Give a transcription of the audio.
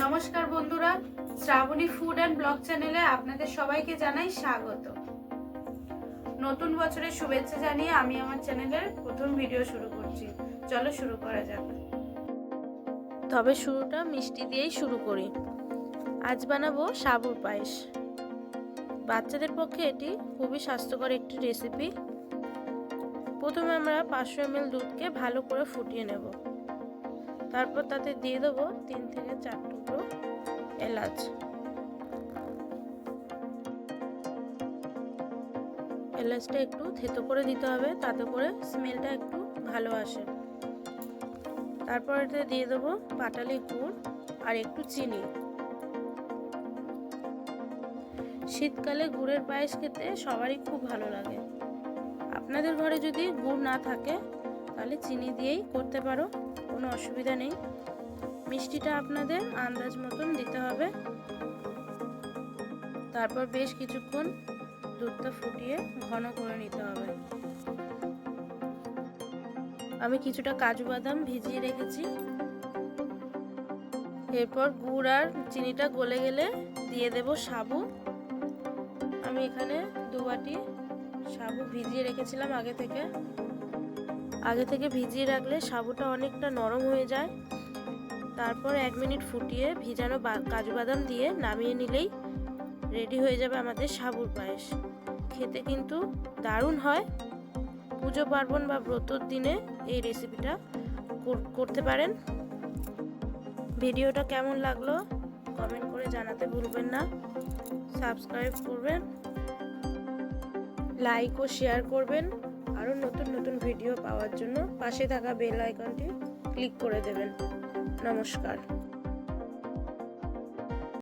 নমস্কার বন্ধুরা, Shrabani food and blog চ্যানেলে আপনাদের সবাইকে জানাই স্বাগত। নতুন বছরের শুভেচ্ছা জানিয়ে আমি আমার চ্যানেলের প্রথম ভিডিও শুরু করছি। চলো শুরু করা যাক। তবে শুরুটা মিষ্টি দিয়েই শুরু করি। আজ বানাবো সাবুর পায়েস। বাচ্চাদের পক্ষে এটি খুবই স্বাস্থ্যকর একটি রেসিপি প্রথমে আমরা পাঁচশো এমএল দুধকে ভালো করে ফুটিয়ে নেব। তারপর তাতে দিয়ে দেবো তিন থেকে চার টুকরো এলাচ। এলাচটা একটু থেতো করে দিতে হবে, তাতে করে স্মেলটা একটু ভালো আসে। তারপর এতে দিয়ে দেবো পাটালি গুড় আর একটু চিনি। শীতকালে গুড়ের পায়েস খেতে সবারই খুব ভালো লাগে। আপনাদের ঘরে যদি গুড় না থাকে তাহলে চিনি দিয়েই করতে পারো, কোনো অসুবিধা নেই। মিষ্টিটা আপনাদের আন্দাজ মতন দিতে হবে। তারপর বেশ কিছুক্ষণ দুধটা ফুটিয়ে ঘন করে নিতে হবে। আমি কিছুটা কাজু বাদাম ভিজিয়ে রেখেছি। এরপর গুড় আর চিনিটা গলে গেলে দিয়ে দেব সাবু। আমি এখানে দু বাটি সাবু ভিজিয়ে রেখেছিলাম আগে থেকে। আগে থেকে ভিজিয়ে রাখলে সাবুটা অনেকটা নরম হয়ে যায়। তারপর এক মিনিট ফুটিয়ে ভিজানো কাজু বাদাম দিয়ে নামিয়ে নিলেই রেডি হয়ে যাবে আমাদের সাবুর পায়েস। খেতে কিন্তু দারুণ হয়। পুজো পার্বণ বা ব্রতর দিনে এই রেসিপিটা করতে পারেন। ভিডিওটা কেমন লাগল কমেন্ট করে জানাতে ভুলবেন না। সাবস্ক্রাইব করবেন, লাইক ও শেয়ার করবেন। আরও নতুন নতুন ভিডিও পাওয়ার জন্য পাশে থাকা বেল আইকনটি ক্লিক করে দেবেন। নমস্কার।